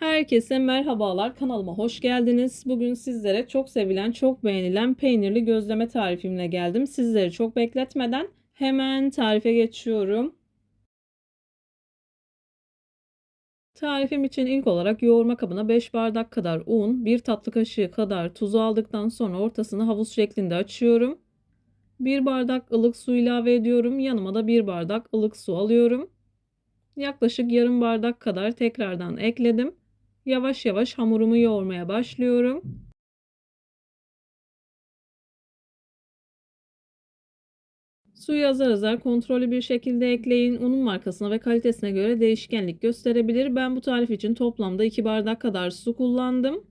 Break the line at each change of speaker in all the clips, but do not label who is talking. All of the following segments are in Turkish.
Herkese merhabalar. Kanalıma hoş geldiniz. Bugün sizlere çok sevilen, çok beğenilen peynirli gözleme tarifimle geldim. Sizleri çok bekletmeden hemen tarife geçiyorum. Tarifim için ilk olarak yoğurma kabına 5 bardak kadar un, 1 tatlı kaşığı kadar tuzu aldıktan sonra ortasını havuz şeklinde açıyorum. 1 bardak ılık su ilave ediyorum. Yanıma da 1 bardak ılık su alıyorum. Yaklaşık yarım bardak kadar tekrardan ekledim. Yavaş yavaş hamurumu yoğurmaya başlıyorum. Suyu azar azar kontrollü bir şekilde ekleyin. Unun markasına ve kalitesine göre değişkenlik gösterebilir. Ben bu tarif için toplamda 2 bardak kadar su kullandım.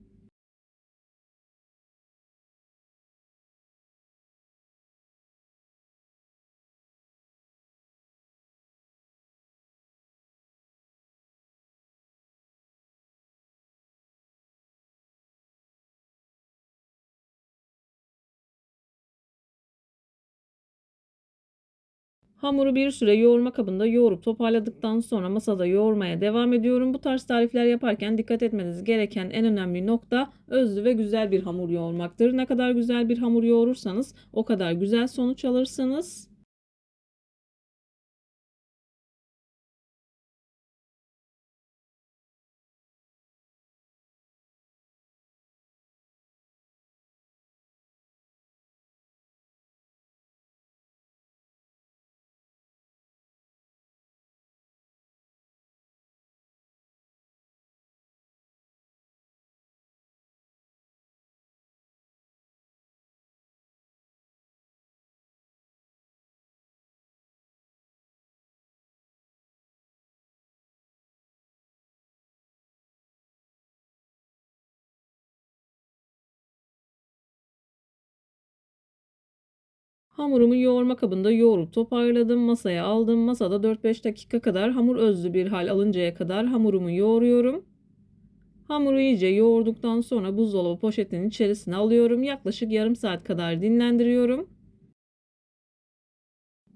Hamuru bir süre yoğurma kabında yoğurup toparladıktan sonra masada yoğurmaya devam ediyorum. Bu tarz tarifler yaparken dikkat etmeniz gereken en önemli nokta özlü ve güzel bir hamur yoğurmaktır. Ne kadar güzel bir hamur yoğurursanız o kadar güzel sonuç alırsınız. Hamurumu yoğurma kabında yoğurup toparladım. Masaya aldım. Masada 4-5 dakika kadar hamur özlü bir hal alıncaya kadar hamurumu yoğuruyorum. Hamuru iyice yoğurduktan sonra buzdolabı poşetinin içerisine alıyorum. Yaklaşık yarım saat kadar dinlendiriyorum.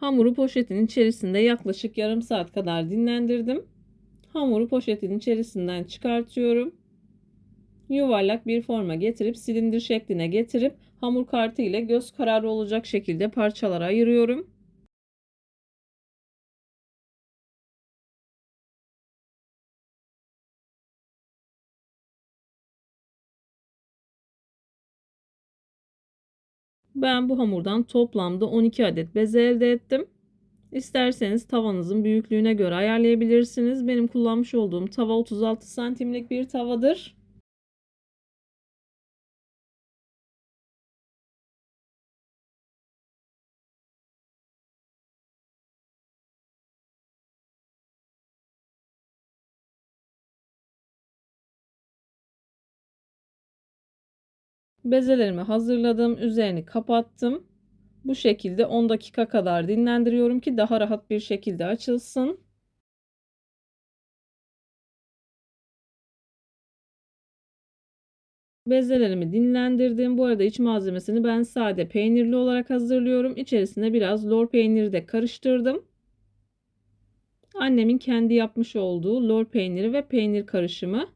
Hamuru poşetin içerisinde yaklaşık yarım saat kadar dinlendirdim. Hamuru poşetin içerisinden çıkartıyorum. Yuvarlak bir forma getirip silindir şekline getirip hamur kartı ile göz kararı olacak şekilde parçalara ayırıyorum. Ben bu hamurdan toplamda 12 adet beze elde ettim. İsterseniz tavanızın büyüklüğüne göre ayarlayabilirsiniz. Benim kullanmış olduğum tava 36 santimlik bir tavadır. Bezelerimi hazırladım. Üzerini kapattım. Bu şekilde 10 dakika kadar dinlendiriyorum ki daha rahat bir şekilde açılsın. Bezelerimi dinlendirdim. Bu arada iç malzemesini ben sade peynirli olarak hazırlıyorum. İçerisine biraz lor peyniri de karıştırdım. Annemin kendi yapmış olduğu lor peyniri ve peynir karışımı.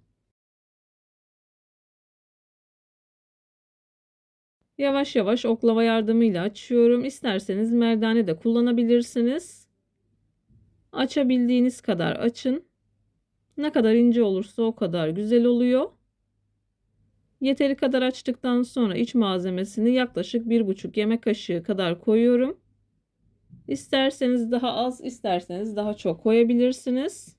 Yavaş yavaş oklava yardımıyla açıyorum. İsterseniz merdane de kullanabilirsiniz. Açabildiğiniz kadar açın. Ne kadar ince olursa o kadar güzel oluyor. Yeteri kadar açtıktan sonra iç malzemesini yaklaşık 1,5 yemek kaşığı kadar koyuyorum. İsterseniz daha az, isterseniz daha çok koyabilirsiniz.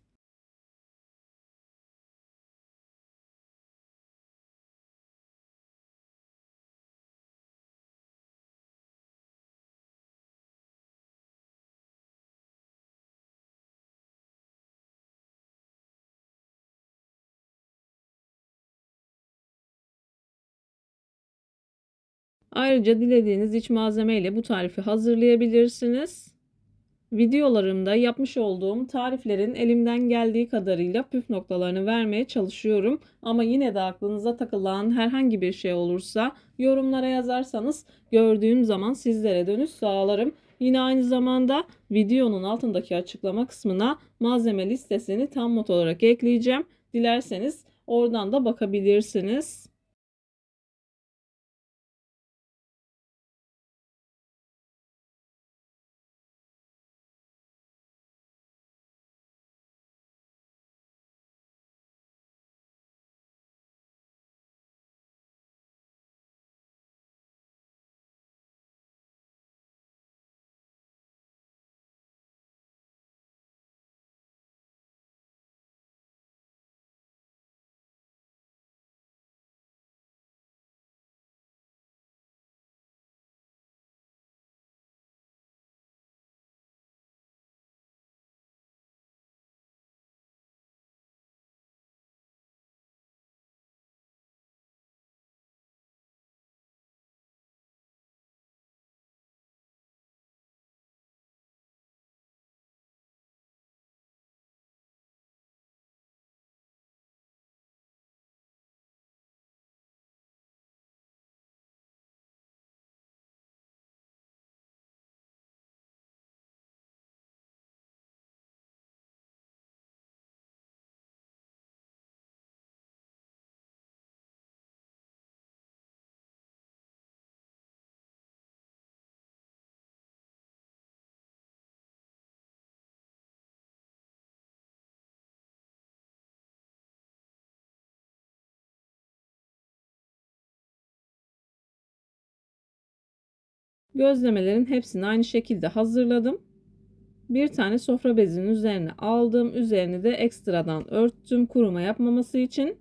Ayrıca dilediğiniz iç malzeme ile bu tarifi hazırlayabilirsiniz. Videolarımda yapmış olduğum tariflerin elimden geldiği kadarıyla püf noktalarını vermeye çalışıyorum. Ama yine de aklınıza takılan herhangi bir şey olursa yorumlara yazarsanız gördüğüm zaman sizlere dönüş sağlarım. Yine aynı zamanda videonun altındaki açıklama kısmına malzeme listesini tam not olarak ekleyeceğim. Dilerseniz oradan da bakabilirsiniz. Gözlemelerin hepsini aynı şekilde hazırladım. Bir tane sofra bezinin üzerine aldım. Üzerini de ekstradan örttüm kuruma yapmaması için.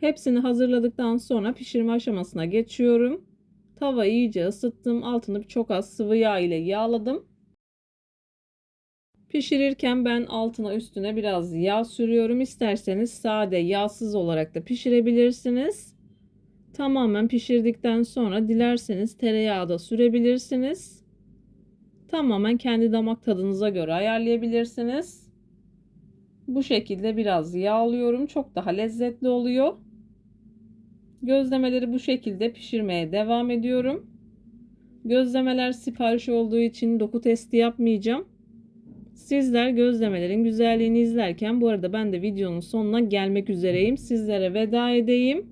Hepsini hazırladıktan sonra pişirme aşamasına geçiyorum. Tavayı iyice ısıttım. Altını çok az sıvı yağ ile yağladım. Pişirirken ben altına üstüne biraz yağ sürüyorum. İsterseniz sade yağsız olarak da pişirebilirsiniz. Tamamen pişirdikten sonra dilerseniz tereyağı da sürebilirsiniz. Tamamen kendi damak tadınıza göre ayarlayabilirsiniz. Bu şekilde biraz yağlıyorum. Çok daha lezzetli oluyor. Gözlemeleri bu şekilde pişirmeye devam ediyorum. Gözlemeler sipariş olduğu için doku testi yapmayacağım. Sizler gözlemelerin güzelliğini izlerken bu arada ben de videonun sonuna gelmek üzereyim. Sizlere veda edeyim.